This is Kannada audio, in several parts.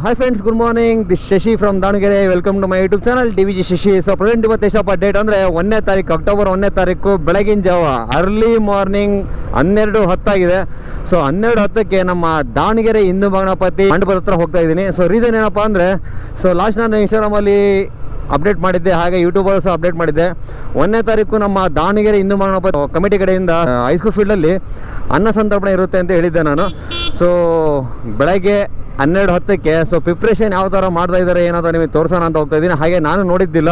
Hi friends good morning this Shashi from Davangere welcome to my YouTube channel T V G Shashi so present ಇವತ್ತು ಎಷ್ಟಪ್ಪ ಡೇಟ್ ಅಂದರೆ ಒಂದನೇ ತಾರೀಕು ಅಕ್ಟೋಬರ್ ಒಂದನೇ ತಾರೀಕು, ಬೆಳಗಿನ ಜಾವ ಅರ್ಲಿ ಮಾರ್ನಿಂಗ್ ಹನ್ನೆರಡು ಹತ್ತಾಗಿದೆ. ಸೊ ಹನ್ನೆರಡು ಹತ್ತಕ್ಕೆ ನಮ್ಮ ದಾವಣಗೆರೆ ಹಿಂದೂ ಗಣಪತಿ ಮಂಟಪದ ಹತ್ರ ಹೋಗ್ತಾ ಇದ್ದೀನಿ. ಸೊ ರೀಸನ್ ಏನಪ್ಪ ಅಂದರೆ ಸೊ ಲಾಸ್ಟ್ ನಾನು ಇನ್ಸ್ಟಾಗ್ರಾಮಲ್ಲಿ ಅಪ್ಡೇಟ್ ಮಾಡಿದ್ದೆ, ಹಾಗೆ ಯೂಟ್ಯೂಬರ್ ಸಹ ಅಪ್ಡೇಟ್ ಮಾಡಿದ್ದೆ. ಒಂದನೇ ತಾರೀಕು ನಮ್ಮ ದಾವಣಗೆರೆ ಹಿಂದೂ ಗಣಪತಿ ಕಮಿಟಿ ಕಡೆಯಿಂದ ಹೈಸ್ಕೂಲ್ ಫೀಲ್ಡಲ್ಲಿ ಅನ್ನ ಸಂತರ್ಪಣೆ ಇರುತ್ತೆ ಅಂತ ಹೇಳಿದ್ದೆ ನಾನು. ಸೊ ಬೆಳಗ್ಗೆ ಹನ್ನೆರಡು ಹತ್ತಕ್ಕೆ ಸೊ ಪ್ರಿಪ್ರೇಷನ್ ಯಾವ ಥರ ಮಾಡ್ತಾ ಇದ್ದಾರೆ ಏನೋ ನಿಮಗೆ ತೋರಿಸೋಣ ಅಂತ ಹೋಗ್ತಾ ಇದ್ದೀನಿ. ಹಾಗೆ ನಾನು ನೋಡಿದ್ದಿಲ್ಲ.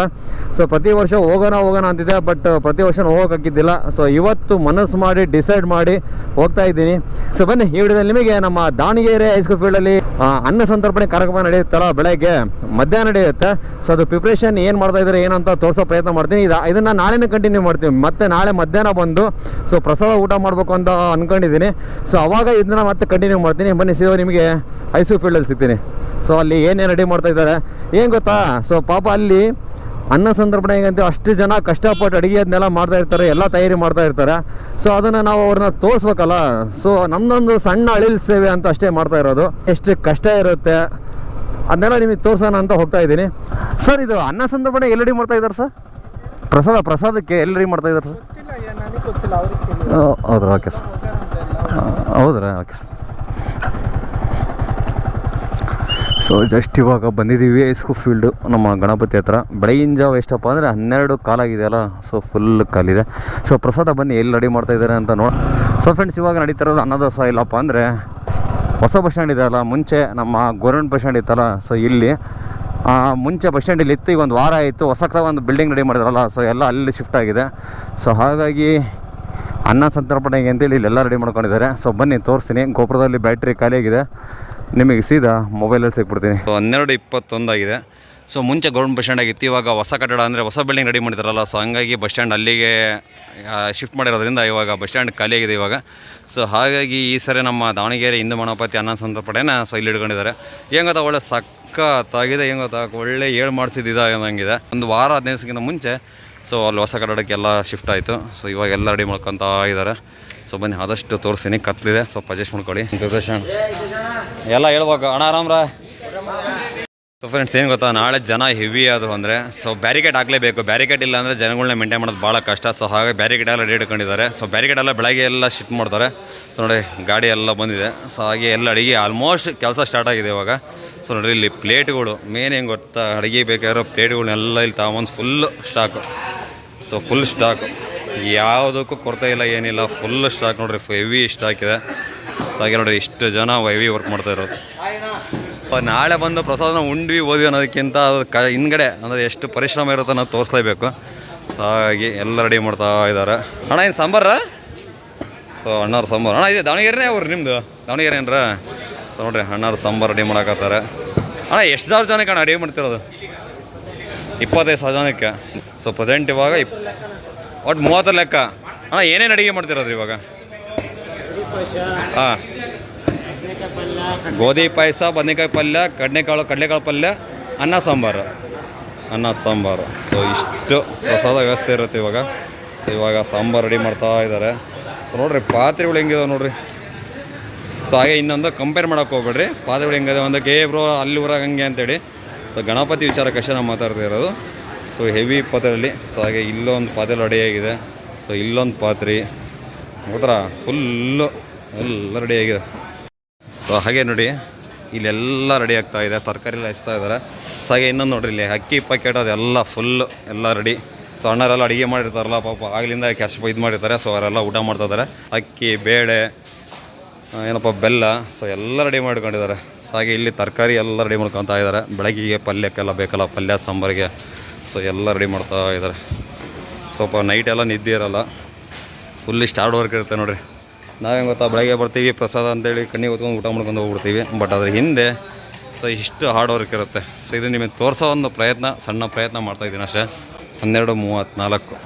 ಸೊ ಪ್ರತಿ ವರ್ಷ ಹೋಗೋಣ ಹೋಗೋಣ ಅಂತಿದೆ ಬಟ್ ಪ್ರತಿ ವರ್ಷ ಹೋಗೋಕ್ಕಾಗಿದ್ದಿಲ್ಲ ಸೊ ಇವತ್ತು ಮನಸ್ಸು ಮಾಡಿ ಡಿಸೈಡ್ ಮಾಡಿ ಹೋಗ್ತಾ ಇದ್ದೀನಿ. ಸೊ ಬನ್ನಿ, ಈ ವಿಡಿಯೋದಲ್ಲಿ ನಿಮಗೆ ನಮ್ಮ ದಾವಣಗೆರೆ ಹೈಸ್ಕೂಲ್ ಫೀಲ್ಡಲ್ಲಿ ಅನ್ನ ಸಂತರ್ಪಣೆ ಕಾರ್ಯಕ್ರಮ ನಡೆಯುತ್ತಲ್ಲ, ಬೆಳಗ್ಗೆ ಮಧ್ಯಾಹ್ನ ನಡೆಯುತ್ತೆ. ಸೊ ಅದು ಪ್ರಿಪ್ರೇಷನ್ ಏನು ಮಾಡ್ತಾ ಇದ್ದಾರೆ, ಏನಂತ ತೋರಿಸೋ ಪ್ರಯತ್ನ ಮಾಡ್ತೀನಿ. ಇದು, ಇದನ್ನು ನಾಳೆನೇ ಕಂಟಿನ್ಯೂ ಮಾಡ್ತೀವಿ. ಮತ್ತೆ ನಾಳೆ ಮಧ್ಯಾಹ್ನ ಬಂದು ಸೊ ಪ್ರಸಾದ ಊಟ ಮಾಡಬೇಕು ಅಂತ ಅನ್ಕೊಂಡಿದ್ದೀನಿ. ಸೊ ಅವಾಗ ಇದನ್ನ ಮತ್ತೆ ಕಂಟಿನ್ಯೂ ಮಾಡ್ತೀನಿ. ಬನ್ನಿ ಸೀದಾ ನಿಮಗೆ ಐಸು ಫೀಲ್ಡಲ್ಲಿ ಸಿಗ್ತೀನಿ. ಸೊ ಅಲ್ಲಿ ಏನೇ ರೆಡಿ ಮಾಡ್ತಾ ಇದ್ದಾರೆ? ಏನು ಗೊತ್ತಾ? ಸೊ ಪಾಪ ಅಲ್ಲಿ ಅನ್ನ ಸಂದರ್ಪಣೆಗಂತೂ ಅಷ್ಟು ಜನ ಕಷ್ಟಪಟ್ಟು ಅಡುಗೆ ಅದನ್ನೆಲ್ಲ ಮಾಡ್ತಾ ಇರ್ತಾರೆ ಎಲ್ಲ ತಯಾರಿ ಮಾಡ್ತಾ ಇರ್ತಾರೆ. ಸೊ ಅದನ್ನು ನಾವು ಅವ್ರನ್ನ ತೋರಿಸ್ಬೇಕಲ್ಲ? ಸೊ ನಮ್ಮದೊಂದು ಸಣ್ಣ ಅಳಿಲ್ ಸೇವೆ ಅಂತ ಅಷ್ಟೇ ಮಾಡ್ತಾ ಇರೋದು. ಎಷ್ಟು ಕಷ್ಟ ಇರುತ್ತೆ. ಅದನ್ನೆಲ್ಲ ನಿಮಗೆ ತೋರಿಸೋಣ ಅಂತ ಹೋಗ್ತಾ ಇದ್ದೀನಿ. ಸರ್ ಇದು ಅನ್ನ ಸಂದರ್ಭಣೆ ಎಲ್ಲಿ ರೆಡಿ ಮಾಡ್ತಾ ಇದ್ದಾರೆ ಸರ್ ಪ್ರಸಾದ ಪ್ರಸಾದಕ್ಕೆ ಎಲ್ಲಿ ರೆಡಿ ಮಾಡ್ತಾ ಇದ್ದಾರೆ ಸರ್ ಹೌದ್ರಾ ಓಕೆ ಸರ್ ಹೌದ್ರಾ ಓಕೆ ಸರ್ ಸೊ ಜಸ್ಟ್ ಇವಾಗ ಬಂದಿದ್ದೀವಿ ಐಸ್ಕೂ ಫೀಲ್ಡು ನಮ್ಮ ಗಣಪತಿ ಹತ್ರ. ಬೆಳಗಿನ ಜಾವ ಎಷ್ಟಪ್ಪ ಅಂದರೆ ಹನ್ನೆರಡು ಕಾಲಾಗಿದೆಯಲ್ಲ ಸೊ ಫುಲ್ ಕಾಲಿದೆ ಸೊ ಪ್ರಸಾದ ಬನ್ನಿ, ಎಲ್ಲಿ ರೆಡಿ ಮಾಡ್ತಾ ಇದ್ದಾರೆ ಅಂತ ನೋಡಿ ಸೊ ಫ್ರೆಂಡ್ಸ್ ಇವಾಗ ನಡೀತಾ ಇರೋದು ಅನ್ನದಾಸ ಇಲ್ಲಪ್ಪ ಅಂದರೆ ಹೊಸ ಬಸ್ ಸ್ಟ್ಯಾಂಡ್ ಇದೆಯಲ್ಲ ಮುಂಚೆ ನಮ್ಮ ಗೌರ್ಮೆಂಟ್ ಬಸ್ ಸ್ಟ್ಯಾಂಡ್ ಇತ್ತಲ್ಲ? ಸೊ ಇಲ್ಲಿ ಮುಂಚೆ ಬಸ್ ಸ್ಟ್ಯಾಂಡಲ್ಲಿ ಇತ್ತು, ಈಗ ಒಂದು ವಾರ ಆಯಿತು, ಹೊಸ ಒಂದು ಬಿಲ್ಡಿಂಗ್ ರೆಡಿ ಮಾಡಿದ್ರಲ್ಲ? ಸೊ ಎಲ್ಲ ಅಲ್ಲಿ ಶಿಫ್ಟ್ ಆಗಿದೆ. ಸೊ ಹಾಗಾಗಿ ಅನ್ನ ಸಂತರ್ಪಣೆಗೆ ಅಂತೇಳಿ ಇಲ್ಲೆಲ್ಲ ರೆಡಿ ಮಾಡ್ಕೊಂಡಿದ್ದಾರೆ. ಸೊ ಬನ್ನಿ, ತೋರಿಸ್ತೀನಿ. ಗೋಪುರದಲ್ಲಿ ಬ್ಯಾಟ್ರಿ ಖಾಲಿಯಾಗಿದೆ. ನಿಮಗೆ ಸೀದಾ ಮೊಬೈಲಲ್ಲಿ ಸಿಕ್ಬಿಡ್ತೀನಿ. ಹನ್ನೆರಡು ಇಪ್ಪತ್ತೊಂದಾಗಿದೆ ಸೊ ಮುಂಚೆ ಗೌರ್ಮೆಂಟ್ ಬಸ್ ಸ್ಟ್ಯಾಂಡ್ ಆಗಿತ್ತು. ಇವಾಗ ಹೊಸ ಕಟ್ಟಡ ಅಂದರೆ ಹೊಸ ಬಿಲ್ಡಿಂಗ್ ರೆಡಿ ಮಾಡಿದಾರಲ್ಲ. ಸೊ ಹಂಗಾಗಿ ಬಸ್ ಸ್ಟ್ಯಾಂಡ್ ಅಲ್ಲಿಗೆ ಶಿಫ್ಟ್ ಮಾಡಿರೋದ್ರಿಂದ ಇವಾಗ ಬಸ್ ಸ್ಟ್ಯಾಂಡ್ ಖಾಲಿಯಾಗಿದೆ ಇವಾಗ. ಸೊ ಹಾಗಾಗಿ ಈ ಸರಿ ನಮ್ಮ ದಾವಣಗೆರೆ ಹಿಂದೂ ಮಣಪತಿ ಅನ್ನ ಸಂತರ್ಪಣೆನ ಸೊ, ಇಲ್ಲಿ ಇಟ್ಕೊಂಡಿದ್ದಾರೆ. ಏನು ಒಳ್ಳೆ ಸಕ್ಕತ್ತಾಗಿದೆ ಏನು ಗೊತ್ತಾ, ಒಳ್ಳೆ ಏಳು ಮಾಡಿಸಿದ್ದು ಅನ್ನೋಂಗಿದೆ ಒಂದು ವಾರ, ಹದಿನೈದು ಮುಂಚೆ ಸೊ, ಅಲ್ಲಿ ಹೊಸ ಕಟ್ಟಡಕ್ಕೆ ಎಲ್ಲ ಶಿಫ್ಟ್ ಆಯಿತು. ಸೊ ಇವಾಗ ಎಲ್ಲ ರೆಡಿ ಮಾಡ್ಕೊತಾ ಇದ್ದಾರೆ. ಸೊ ಬನ್ನಿ, ಆದಷ್ಟು ತೋರಿಸ್ತೀನಿ ಕತ್ಲಿದೆ. ಸ್ವಲ್ಪ ಅಡ್ಜಸ್ಟ್ ಮಾಡ್ಕೊಳ್ಳಿ. ಪ್ರಿಪ್ರೇಷನ್ ಎಲ್ಲ ಹೇಳ್ಬೇಕು. ಅಣ್ಣ ಆರಾಮ್ರ ಸೊ ಫ್ರೆಂಡ್ಸ್ ಏನು ಗೊತ್ತಾ? ನಾಳೆ ಜನ ಹೆವಿ ಆದರು ಅಂದರೆ ಸೊ ಬ್ಯಾರಿಕೇಡ್ ಆಗಲೇಬೇಕು ಬ್ಯಾರಿಕೇಡ್ ಇಲ್ಲ ಅಂದರೆ ಜನಗಳನ್ನ ಮೇಂಟೈನ್ ಮಾಡೋದು ಭಾಳ ಕಷ್ಟ. ಸೊ ಹಾಗೆ ಬ್ಯಾರಿಕೇಡ್ ಎಲ್ಲ ರೆಡಿ ಇಟ್ಕೊಂಡಿದ್ದಾರೆ. ಸೊ ಬ್ಯಾರಿಕೇಡ್ ಎಲ್ಲ ಬೆಳಗ್ಗೆ ಎಲ್ಲ ಶಿಫ್ಟ್ ಮಾಡ್ತಾರೆ. ಸೊ ನೋಡಿ, ಗಾಡಿ ಎಲ್ಲ ಬಂದಿದೆ. ಸೊ ಹಾಗೆ ಎಲ್ಲ ಅಡುಗೆ ಆಲ್ಮೋಸ್ಟ್ ಕೆಲಸ ಸ್ಟಾರ್ಟ್ ಆಗಿದೆ ಇವಾಗ. ಸೊ ನೋಡಿರಿ ಇಲ್ಲಿ ಪ್ಲೇಟ್ಗಳು ಮೇನ್ ಹೆಂಗೆ ಗೊತ್ತಾ? ಅಡುಗೆ ಬೇಕಾಗಿರೋ ಪ್ಲೇಟ್ಗಳನ್ನೆಲ್ಲ ಇಲ್ಲಿ ತಗೊಂಬಂದು full stock so full stock ಯಾವುದಕ್ಕೂ ಕೊರತೆ ಇಲ್ಲ, ಏನಿಲ್ಲ. ಫುಲ್ ಸ್ಟಾಕ್ ನೋಡ್ರಿ ಹೆವಿ ಸ್ಟಾಕ್ ಇದೆ. ಸೊ ಹಾಗೆ ನೋಡ್ರಿ, ಇಷ್ಟು ಜನ ಹೆವಿ ವರ್ಕ್ ಮಾಡ್ತಾ ಇರೋದು. ನಾಳೆ ಬಂದು ಪ್ರಸಾದನ ಉಂಡ್ವಿ, ಓದ್ವಿ ಅನ್ನೋದಕ್ಕಿಂತ ಅದು ಕ, ಹಿಂದ್ಗಡೆ ಅಂದರೆ ಎಷ್ಟು ಪರಿಶ್ರಮ ಇರುತ್ತೆ ನಾವು ತೋರಿಸ್ಲೇಬೇಕು. ಸೊ ಹಾಗಾಗಿ ಎಲ್ಲ ರೆಡಿ ಮಾಡ್ತಾ ಇದ್ದಾರೆ. ಅಣ್ಣ ಏನು ಸಾಂಬಾರ? ಸೊ ಅಣ್ಣಾರು ಸಾಂಬಾರು. ಅಣ್ಣ, ಇದೆ ದಾವಣಗೆರೆನೇ ಅವ್ರು ನಿಮ್ಮದು ದಾವಣಗೆರೆ ಏನ್ರ? ಸೊ ನೋಡ್ರಿ ಅಣ್ಣಾರು ಸಾಂಬಾರು ರೆಡಿ ಮಾಡಕತ್ತಾರೆ. ಅಣ್ಣ, ಎಷ್ಟು ಸಾವಿರ ಜನಕ್ಕೆ ಅಣ್ಣ ರೆಡಿ ಮಾಡ್ತಿರೋದು? ಇಪ್ಪತ್ತೈದು ಸಾವಿರ ಜನಕ್ಕೆ. ಸೊ ಪ್ರೆಸೆಂಟ್ ಇವಾಗ ಇಪ್ ಒಟ್ಟು ಮೂವತ್ತು ಲೆಕ್ಕ. ಅಣ್ಣ, ಏನೇನು ಅಡುಗೆ ಮಾಡ್ತಿರೋದು ಇವಾಗ? ಹಾಂ. ಗೋಧಿ ಪಾಯಸ, ಬದನೆಕಾಯಿ ಪಲ್ಯ, ಕಡಲೆಕಾಳು ಕಡಲೆಕಾಳು ಪಲ್ಯ, ಅನ್ನ ಸಾಂಬಾರು. ಅನ್ನ ಸಾಂಬಾರು. ಸೊ ಇಷ್ಟು ಪ್ರಸಾದ ವ್ಯವಸ್ಥೆ ಇರುತ್ತೆ ಇವಾಗ. ಸೊ ಇವಾಗ ಸಾಂಬಾರು ರೆಡಿ ಮಾಡ್ತಾ ಇದ್ದಾರೆ. ಸೊ ನೋಡ್ರಿ, ಪಾತ್ರೆಗಳು ಹೆಂಗಿದಾವೆ ನೋಡ್ರಿ. ಸೊ ಹಾಗೆ ಇನ್ನೊಂದು ಕಂಪೇರ್ ಮಾಡೋಕೆ ಹೋಗ್ಬೇಡ್ರಿ. ಪಾತ್ರೆಗಳು ಹೆಂಗಿದೆ ಒಂದು ಕೆ ಬ್ರೋ, ಅಲ್ಲಿ ಊರಾಗ ಹಂಗೆ ಅಂತೇಳಿ. ಸೊ ಗಣಪತಿ ವಿಚಾರಕ್ಕಷ್ಟೇ ನಾವು ಮಾತಾಡ್ತಾ ಇರೋದು. ಸೊ ಹೆವಿ ಪಾತ್ರೆಯಲ್ಲಿ ಸೊ ಹಾಗೆ ಇಲ್ಲೊಂದು ಪಾತ್ರೆ ರೆಡಿಯಾಗಿದೆ ಸೊ ಇಲ್ಲೊಂದು ಪಾತ್ರೆ ಹೌದ್ರಾ ಫುಲ್ಲು ಎಲ್ಲ ರೆಡಿಯಾಗಿದೆ ಸೊ ಹಾಗೆ ನೋಡಿ. ಇಲ್ಲೆಲ್ಲ ರೆಡಿ ಆಗ್ತಾ ಇದೆ. ತರಕಾರಿ ಎಲ್ಲ ಹಚ್ತಾ ಇದ್ದಾರೆ. ಸೊ ಹಾಗೆ ಇನ್ನೊಂದು ನೋಡ್ರಿ ಇಲ್ಲಿ ಅಕ್ಕಿ ಪ್ಯಾಕೆಟ್ ಅದೆಲ್ಲ ಫುಲ್ಲು ಎಲ್ಲ ರೆಡಿ ಸೊ ಅಣ್ಣರೆಲ್ಲ ಅಡುಗೆ ಮಾಡಿರ್ತಾರಲ್ಲ, ಪಾಪ ಆಗ್ಲಿಂದ ಕ್ಯಾಶ್ ಇದು ಮಾಡಿರ್ತಾರೆ. ಸೊ ಅವರೆಲ್ಲ ಊಟ ಮಾಡ್ತಾ ಇದ್ದಾರೆ. ಅಕ್ಕಿ, ಬೇಳೆ ಏನಪ್ಪ, ಬೆಲ್ಲ. ಸೊ ಎಲ್ಲ ರೆಡಿ ಮಾಡ್ಕೊಂಡಿದ್ದಾರೆ. ಸೊ ಹಾಗೆ ಇಲ್ಲಿ ತರಕಾರಿ ಎಲ್ಲ ರೆಡಿ ಮಾಡ್ಕೊತಾ ಇದ್ದಾರೆ. ಬೆಳಗ್ಗೆಗೆ ಪಲ್ಯಕ್ಕೆಲ್ಲ ಬೇಕಲ್ಲ, ಪಲ್ಯ, ಸಾಂಬಾರಿಗೆ. ಸೊ ಎಲ್ಲ ರೆಡಿ ಮಾಡ್ತಾ ಇದ್ದಾರೆ ಸ್ವಲ್ಪ ನೈಟ್ ಎಲ್ಲ ನಿದ್ದೆ ಇರಲ್ಲ. ಫುಲ್ ಇಷ್ಟು ಹಾರ್ಡ್ ವರ್ಕ್ ಇರುತ್ತೆ ನೋಡಿರಿ. ನಾವೇನು ಗೊತ್ತಾ, ಬೆಳಗ್ಗೆ ಬರ್ತೀವಿ, ಪ್ರಸಾದ ಅಂತೇಳಿ ಕಣ್ಣಿಗೆ ಹೊತ್ಕೊಂಡು ಊಟ ಮಾಡ್ಕೊಂಡು ಹೋಗ್ಬಿಡ್ತೀವಿ. ಬಟ್ ಅದ್ರ ಹಿಂದೆ ಸೊ ಇಷ್ಟು ಹಾರ್ಡ್ ವರ್ಕ್ ಇರುತ್ತೆ. ಸೊ ಇದು ನಿಮಗೆ ತೋರಿಸೋ ಒಂದು ಪ್ರಯತ್ನ, ಸಣ್ಣ ಪ್ರಯತ್ನ ಮಾಡ್ತಾ ಇದ್ದೀನಿ ಅಷ್ಟೇ. ಹನ್ನೆರಡು ಮೂವತ್ತ್ನಾಲ್ಕು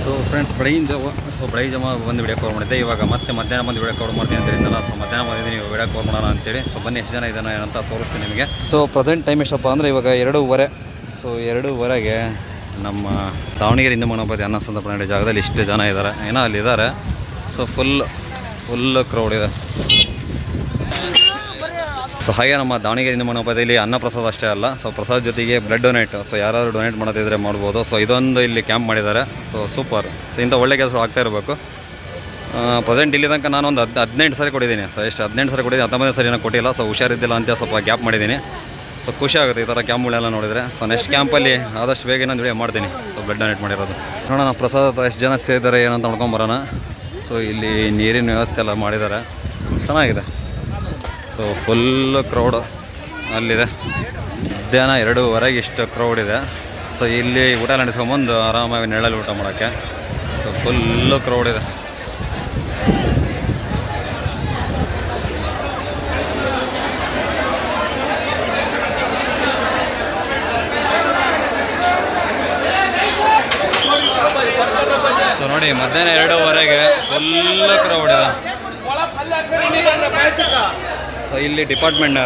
ಸೊ ಫ್ರೆಂಡ್ಸ್ ಬೆಳಗಿನ ಜಾವ ಸೊ ಬೆಳಗ್ಗೆ ಜಮ ಬಂದು ವಿಡಿಯೋ ಕಾಲ್ ಮಾಡಿದ್ದೆ. ಇವಾಗ ಮತ್ತೆ ಮಧ್ಯಾಹ್ನ ಬಂದು ವಿಡಿಯೋ ಕಾಲ್ ಮಾಡ್ತೀನಿ ಅಂತೇಳಿದ್ನಲ್ಲ ಸೊ ಮಧ್ಯಾಹ್ನ ಬಂದಿದ್ದೀನಿ ವಿಡಿಯೋ ಕಾಲ್ ಮಾಡೋಣ ಅಂತೇಳಿ. ಸೊ ಬನ್ನಿ, ಎಷ್ಟು ಜನ ಇದ್ದಾನೆ ಏನಂತ ತೋರಿಸ್ತೀನಿ ನಿಮಗೆ. ಸೊ ಪ್ರೆಸೆಂಟ್ ಟೈಮ್ ಎಷ್ಟಪ್ಪ ಅಂದರೆ ಇವಾಗ ಎರಡೂವರೆ. ಸೊ ಎರಡೂವರೆಗೆ ನಮ್ಮ ದಾವಣಗೆರೆ ಹಿಂದೂ ಮನೋಪತಿ ಅನ್ನ ಪ್ರಾಣಿ ಜಾಗದಲ್ಲಿ ಇಷ್ಟು ಜನ ಇದ್ದಾರೆ. ಏನೋ ಅಲ್ಲಿ ಇದ್ದಾರೆ. ಸೊ ಫುಲ್ ಫುಲ್ ಕ್ರೌಡ್ ಇದೆ. ಸೊ ಹಾಗೆ ನಮ್ಮ ದಾವಣಗೆರೆ ಮಣಪತಿಯಲ್ಲಿ ಅನ್ನ ಪ್ರಸಾದ ಅಷ್ಟೇ ಅಲ್ಲ, ಸೊ ಪ್ರಸಾದ ಜೊತೆಗೆ ಬ್ಲಡ್ ಡೊನೇಟ್ ಸೊ ಯಾರಾದರೂ ಡೊನೇಟ್ ಮಾಡೋದಿದ್ರೆ ಮಾಡ್ಬೋದು. ಸೊ ಇದೊಂದು ಇಲ್ಲಿ ಕ್ಯಾಂಪ್ ಮಾಡಿದ್ದಾರೆ. ಸೊ ಸೂಪರ್ ಸೊ ಇಂಥ ಒಳ್ಳೆ ಕೆಲಸ ಆಗ್ತಾ ಇರಬೇಕು. ಪ್ರೆಸೆಂಟ್ ಇಲ್ಲಿ ತನಕ ನಾನು ಒಂದು ಹದ್ ಹದಿನೆಂಟು ಸರಿ ಕೊಟ್ಟಿದ್ದೀನಿ. ಸೊ ಎಷ್ಟು ಹದಿನೆಂಟು ಸರಿ ಕೊಟ್ಟಿದ್ದೀನಿ ಹತ್ತೊಂಬತ್ತು ಸಾರಿ ಏನೋ ಕೊಟ್ಟಿಲ್ಲ. ಸೊ ಹುಷಾರಿದ್ದಿಲ್ಲ ಅಂತ ಸ್ವಲ್ಪ ಗ್ಯಾಪ್ ಮಾಡಿದ್ದೀನಿ. ಸೊ ಖುಷಿ ಆಗುತ್ತೆ ಈ ಥರ ಕ್ಯಾಂಪ್ಗಳೆಲ್ಲ ನೋಡಿದರೆ. ಸೊ ನೆಕ್ಸ್ಟ್ ಕ್ಯಾಂಪಲ್ಲಿ ಆದಷ್ಟು ಬೇಗ ಇನ್ನೊಂದು ವಿಡಿಯೋ ಮಾಡ್ತೀನಿ. ಸೊ ಬ್ಲಡ್ ಡೊನೇಟ್ ಮಾಡಿರೋದು. ನೋಡೋಣ ಪ್ರಸಾದ ಎಷ್ಟು ಜನ ಸೇರಿದ್ದಾರೆ ಏನಂತ ನೋಡ್ಕೊಂಬರೋಣ ಸೊ ಇಲ್ಲಿ ನೀರಿನ ವ್ಯವಸ್ಥೆ ಎಲ್ಲ ಮಾಡಿದ್ದಾರೆ. ಚೆನ್ನಾಗಿದೆ. ಸೊ ಫುಲ್ಲು ಕ್ರೌಡು ಅಲ್ಲಿದೆ. ಮಧ್ಯಾಹ್ನ ಎರಡೂವರೆಗೆ ಇಷ್ಟು ಕ್ರೌಡ್ ಇದೆ. ಸೊ ಇಲ್ಲಿ ಊಟ ನಡೆಸ್ಕೊಂಬಂದು ಆರಾಮಾಗಿ ನೆರಳಲ್ಲಿ ಊಟ ಮಾಡೋಕ್ಕೆ. ಸೊ ಫುಲ್ಲು ಕ್ರೌಡ್ ಇದೆ ಸೊ ನೋಡಿ ಮಧ್ಯಾಹ್ನ ಎರಡೂವರೆಗೆ ಫುಲ್ ಕ್ರೌಡ್ ಇದೆ. ಸೊ ಇಲ್ಲಿ ಡಿಪಾರ್ಟ್ಮೆಂಟ್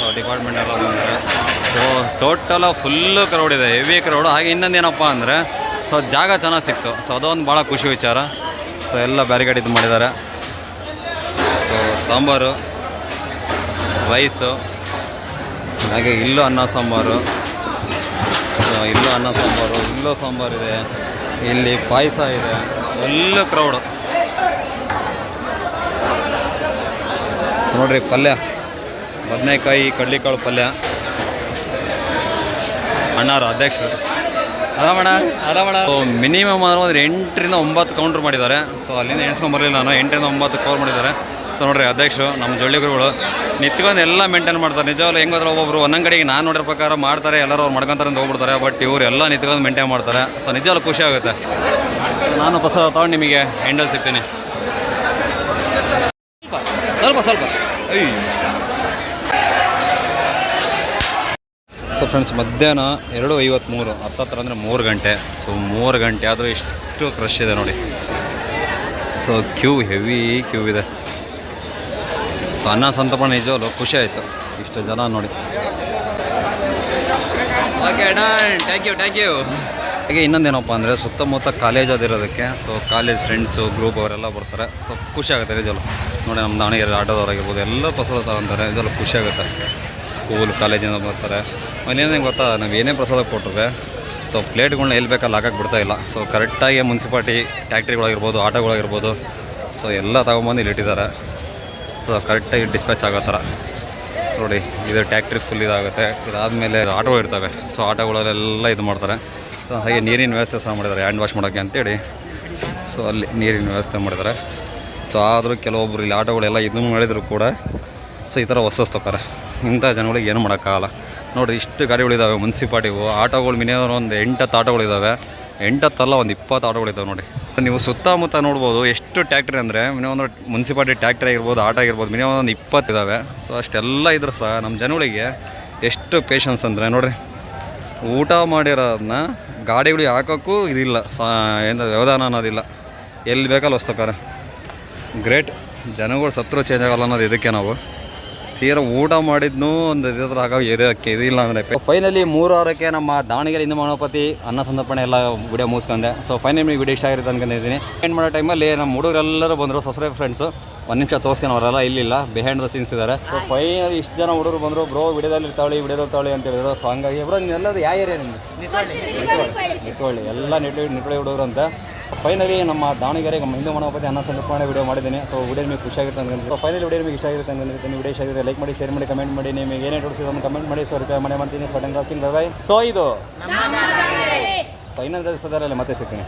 ಸೊ ಡಿಪಾರ್ಟ್ಮೆಂಟ್ ಎಲ್ಲ ಬಂದರೆ ಸೊ ಟೋಟಲ್ ಫುಲ್ ಕ್ರೌಡ್ ಇದೆ ಹೆವಿ ಕ್ರೌಡ್ ಹಾಗೆ ಇನ್ನೊಂದು ಏನಪ್ಪ ಅಂದರೆ ಸೊ ಜಾಗ ಚೆನ್ನಾಗಿ ಸಿಕ್ತು. ಸೊ ಅದೊಂದು ಭಾಳ ಖುಷಿ ವಿಚಾರ. ಸೊ ಎಲ್ಲ ಬ್ಯಾರಿಗೇಡ್ ಇದು ಮಾಡಿದ್ದಾರೆ. ಸೊ ಸಾಂಬಾರು ರೈಸು ಹಾಗೆ ಇಲ್ಲೂ ಅನ್ನ ಸಾಂಬಾರು. ಸೊ ಇಲ್ಲೂ ಅನ್ನ ಸಾಂಬಾರು ಇಲ್ಲೂ ಸಾಂಬಾರು ಇದೆ. ಇಲ್ಲಿ ಪಾಯಸ ಇದೆ. ಎಲ್ಲ ಕ್ರೌಡು ನೋಡ್ರಿ ಪಲ್ಯ. ಬದನೆಕಾಯಿ ಕಡ್ಲಿಕಾಳು ಪಲ್ಯ. ಅಣ್ಣಾರು ಅಧ್ಯಕ್ಷರು. ಅರಾಮಣ ಅರಾಮಣ ಸೊ ಮಿನಿಮಮ್ ಅಂದ್ರೆ ಎಂಟರಿಂದ ಒಂಬತ್ತು ಕೌಂಟ್ರ್ ಮಾಡಿದ್ದಾರೆ. ಸೊ ಅಲ್ಲಿಂದ ಎಣಿಸ್ಕೊಂಬರಲಿಲ್ಲ ನಾನು. ಎಂಟರಿಂದ ಒಂಬತ್ತು ಕವರ್ ಮಾಡಿದ್ದಾರೆ. ಸೊ ನೋಡ್ರಿ ಅಧ್ಯಕ್ಷರು, ನಮ್ಮ ಜೊಳ್ಳಿಗರುಗಳು ನಿತ್ಕೊಂಡು ಎಲ್ಲ ಮೇಂಟೈನ್ ಮಾಡ್ತಾರೆ. ನಿಜವಾಗ್ಲೂ ಹೆಂಗೆ ಒಬ್ಬೊಬ್ಬರು ಒಬ್ಬೊಬ್ರು ಒಂದೊಂದು ಕಡೆಗೆ ನಾನು ನೋಡಿರೋ ಪ್ರಕಾರ ಮಾಡ್ತಾರೆ, ಎಲ್ಲರೂ ಅವ್ರು ಮಾಡ್ಕೊಂತಾರೆ ಅಂತ ಹೋಗ್ಬಿಡ್ತಾರೆ ಬಟ್ ಇವರು ಎಲ್ಲ ನಿತ್ಕೊಂಡು ಮೇಂಟೈನ್ ಮಾಡ್ತಾರೆ. ಸೊ ನಿಜವಾಗ್ಲೂ ಖುಷಿ ಆಗುತ್ತೆ. ನಾನು ಹೊಸ ತೊಗೊಂಡು ನಿಮಗೆ ಹ್ಯಾಂಡಲ್ ಸಿಗ್ತೀನಿ. ಸ್ವಲ್ಪ ಸ್ವಲ್ಪ. ಸೊ ಫ್ರೆಂಡ್ಸ್ ಮಧ್ಯಾಹ್ನ ಎರಡು ಐವತ್ತ್ಮೂರು ಹತ್ತತ್ರ ಅಂದರೆ ಮೂರು ಗಂಟೆ. ಸೊ ಮೂರು ಗಂಟೆ ಆದರೂ ಇಷ್ಟು ಕ್ರಶ್ ಇದೆ ನೋಡಿ. ಸೊ ಕ್ಯೂ ಹೆವಿ ಕ್ಯೂ ಇದೆ. ಸೊ ಅನ್ನ ಸಂತರ್ಪಣೆ ನಿಜವಲ್ಲೂ ಖುಷಿ ಆಯಿತು. ಇಷ್ಟು ಜನ ನೋಡಿ. Okay thank you thank you ಹಾಗೆ ಇನ್ನೊಂದೇನಪ್ಪ ಅಂದರೆ ಸುತ್ತಮುತ್ತ ಕಾಲೇಜ್ ಅದಿರೋದಕ್ಕೆ ಸೊ ಕಾಲೇಜ್ ಫ್ರೆಂಡ್ಸು ಗ್ರೂಪ್ ಅವರೆಲ್ಲ ಬರ್ತಾರೆ. ಸೊ ಖುಷಿ ಆಗುತ್ತೆ ನಿಜಲು ನೋಡಿ ನಮ್ಮ ದಾವಣಗೆರೆ ಆಟೋದವರಾಗಿರ್ಬೋದು ಎಲ್ಲ ಪ್ರಸಾದ ತಗೊಂತಾರೆ. ಇದೆಲ್ಲ ಖುಷಿ ಆಗುತ್ತೆ. ಸ್ಕೂಲ್ ಕಾಲೇಜಿಂದ ಬರ್ತಾರೆ. ಆಮೇಲೆ ಗೊತ್ತಾ ನಾವು ಏನೇ ಪ್ರಸಾದ ಕೊಟ್ಟರೆ ಸೊ ಪ್ಲೇಟ್ಗಳನ್ನ ಎಲ್ಲಿ ಬೇಕಲ್ಲಿ ಹಾಕಕ್ಕೆ ಬಿಡ್ತಾ ಇಲ್ಲ. ಸೊ ಕರೆಕ್ಟಾಗಿ ಮುನ್ಸಿಪಾಲ್ಟಿ ಟ್ಯಾಕ್ಟ್ರಿಗಳಾಗಿರ್ಬೋದು ಆಟೋಗಳಾಗಿರ್ಬೋದು ಸೊ ಎಲ್ಲ ತಗೊಂಬಂದು ಇಲ್ಲಿ ಇಟ್ಟಿದ್ದಾರೆ. ಸೊ ಕರೆಕ್ಟಾಗಿ ಡಿಸ್ಪ್ಯಾಚ್ ಆಗೋ ಥರ. ಸೊ ನೋಡಿ, ಇದು ಟ್ಯಾಕ್ಟ್ರಿ ಫುಲ್ ಇದಾಗುತ್ತೆ. ಇದಾದಮೇಲೆ ಆಟೋಗಳು ಇರ್ತವೆ. ಸೊ ಆಟೋಗಳಲ್ಲೆಲ್ಲ ಇದು ಮಾಡ್ತಾರೆ. ಸೊ ಹಾಗೆ ನೀರಿನ ವ್ಯವಸ್ಥೆ ಸಹ ಮಾಡಿದ್ದಾರೆ. ಹ್ಯಾಂಡ್ ವಾಶ್ ಮಾಡೋಕ್ಕೆ ಅಂತೇಳಿ. ಸೊ ಅಲ್ಲಿ ನೀರಿನ ವ್ಯವಸ್ಥೆ ಮಾಡಿದ್ದಾರೆ. ಸೊ ಆದರೂ ಕೆಲವೊಬ್ಬರು ಇಲ್ಲಿ ಆಟೋಗಳೆಲ್ಲ ಇದು ಮಾಡಿದರೂ ಕೂಡ ಸೊ ಈ ಥರ ಹೊಸ ಇಂಥ ಜನಗಳಿಗೆ ಏನು ಮಾಡೋಕ್ಕಾಗಲ್ಲ. ನೋಡಿರಿ ಇಷ್ಟು ಗಾಡಿಗಳಿದ್ದಾವೆ ಮುನ್ಸಿಪಾಲ್ಟಿವು. ಆಟೋಗಳು ಮಿನಿಮಮ್ ಒಂದು ಎಂಟತ್ತು ಆಟೋಗಳಿದ್ದಾವೆ ಎಂಟತ್ತಲ್ಲ ಒಂದು ಇಪ್ಪತ್ತು ಆಟೋಗಳಿದ್ದಾವೆ ನೋಡಿ. ನೀವು ಸುತ್ತಮುತ್ತ ನೋಡ್ಬೋದು ಎಷ್ಟು ಟ್ಯಾಕ್ಟ್ರಿ ಅಂದರೆ, ಮಿನಿಮಮ್ ಒಂದು ಮುನ್ಸಿಪಾಲ್ಟಿ ಟ್ಯಾಕ್ಟ್ರಿ ಆಗಿರ್ಬೋದು, ಆಟೋ ಆಗಿರ್ಬೋದು, ಮಿನಿಮಮ್ ಒಂದು ಇಪ್ಪತ್ತು ಇದ್ದಾವೆ ಸೊ ಅಷ್ಟೆಲ್ಲ ಇದ್ರೂ ಸಹ ನಮ್ಮ ಜನಗಳಿಗೆ ಎಷ್ಟು ಪೇಷನ್ಸ್ ಅಂದರೆ ನೋಡಿರಿ. ಊಟ ಮಾಡಿರೋದನ್ನ ಗಾಡಿಗಳಿಗೆ ಹಾಕೋಕ್ಕೂ ಇದಿಲ್ಲ, ಸಾ, ಏನು ವ್ಯವಧಾನ ಅನ್ನೋದಿಲ್ಲ. ಎಲ್ಲಿ ಬೇಕಲ್ಲಿ ಹೊಸ್ತಕ್ಕಾರ ಗ್ರೇಟ್ ಜನಗಳು ಸತ್ರು ಚೇಂಜ್ ಆಗಲ್ಲ ಅನ್ನೋದು ಇದಕ್ಕೆ ನಾವು. ತೀರಾ ಊಟ ಮಾಡಿದ್ನು ಒಂದು ಇದ್ರ ಹಾಗಾಗಿ ಇದಿಲ್ಲ ಅಂದರೆ ಫೈನಲಿ ಮೂರು ವಾರಕ್ಕೆ ನಮ್ಮ ದಾವಣಗೆರೆ ಹಿಂದೂ ಮನೋಪತಿ ಅನ್ನ ಸಂದರ್ಪಣೆ ಎಲ್ಲ ವಿಡಿಯೋ ಮುಗಿಸ್ಕೊಂಡೆ. ಸೊ ಫೈನಲಿ ನಿಮಗೆ ವಿಡಿಯೋ ಇಷ್ಟ ಆಗಿರುತ್ತೆ ಅನ್ಕೊಂಡಿದ್ದೀನಿ ಎಂಡ್ ಮಾಡೋ ಟೈಮಲ್ಲಿ ನಮ್ಮ ಹುಡುಗರೆಲ್ಲರೂ ಬಂದರು ಸಸ್ರೆ ಫ್ರೆಂಡ್ಸು ಒಂದು ನಿಮಿಷ ತೋರಿಸ್ತೀನಿ ಅವರೆಲ್ಲ ಇಲ್ಲಿಲ್ಲ ಬಿಹೈಂಡ್ ದ ಸೀನ್ಸ್ ಇದ್ದಾರೆ ಸೊ ಫೈನಲಿ ಇಷ್ಟು ಜನ ಹುಡುಗರು ಬಂದರು ಬ್ರೋ ವಿಡಿಯೋದಲ್ಲಿ ಇರ್ತಾವಳಿ ವಿಡಿಯೋದಲ್ಲಿ ಇರ್ತಾವಳಿ ಅಂತ ಹೇಳಿದ್ರು. ಸೊ ಹಂಗಾಗಿ ಬ್ರೋ ಎಲ್ಲರೂ ಯಾವ ಏರಿಯಾ ನಿಮ್ಮದು ನಿಟ್ಕೊಳ್ಳಿ ಎಲ್ಲ ನಿಟ್ಟು ನಿಟ್ವಳ್ಳಿ ಹುಡುಗರು ಅಂತ. ಫೈನಲಿ ನಮ್ಮ ದಾವಣಗೆರೆ ನಮ್ಮ ಹಿಂದೂ ಮನೋಪತಿ ಅನ್ನ ಸಂದರ್ಪಣೆ ವಿಡಿಯೋ ಮಾಡಿದ್ದೀನಿ. ಸೊ ವಿಡಿಯೋ ನಿಮಗೆ ಖುಷಿ ಆಗಿರುತ್ತೆ ಅಂತ ಸೊ ಫೈನಲ್ ವಿಡಿಯೋ ನಿಮಗೆ ಇಷ್ಟ ಆಗಿರುತ್ತೆ ನೀವು ವಿಡಿಯೋ ಇಷ್ಟ ಲೈಕ್ ಮಾಡಿ ಶೇರ್ ಮಾಡಿ ಕಮೆಂಟ್ ಮಾಡಿ. ನಿಮಗೆ ಏನೇ ನೋಡಿಸಿ ಅದನ್ನು ಕಮೆಂಟ್ ಮಾಡಿ. ಸೊ ರಿಪ್ಲೈ ಮಾಡಿ ಮಾಡ್ತೀನಿ. So ten watching bye so ಇದು ಸೊ ಇನ್ನೊಂದು ಸದರಲ್ಲಿ ಮತ್ತೆ ಸಿಗ್ತೀನಿ.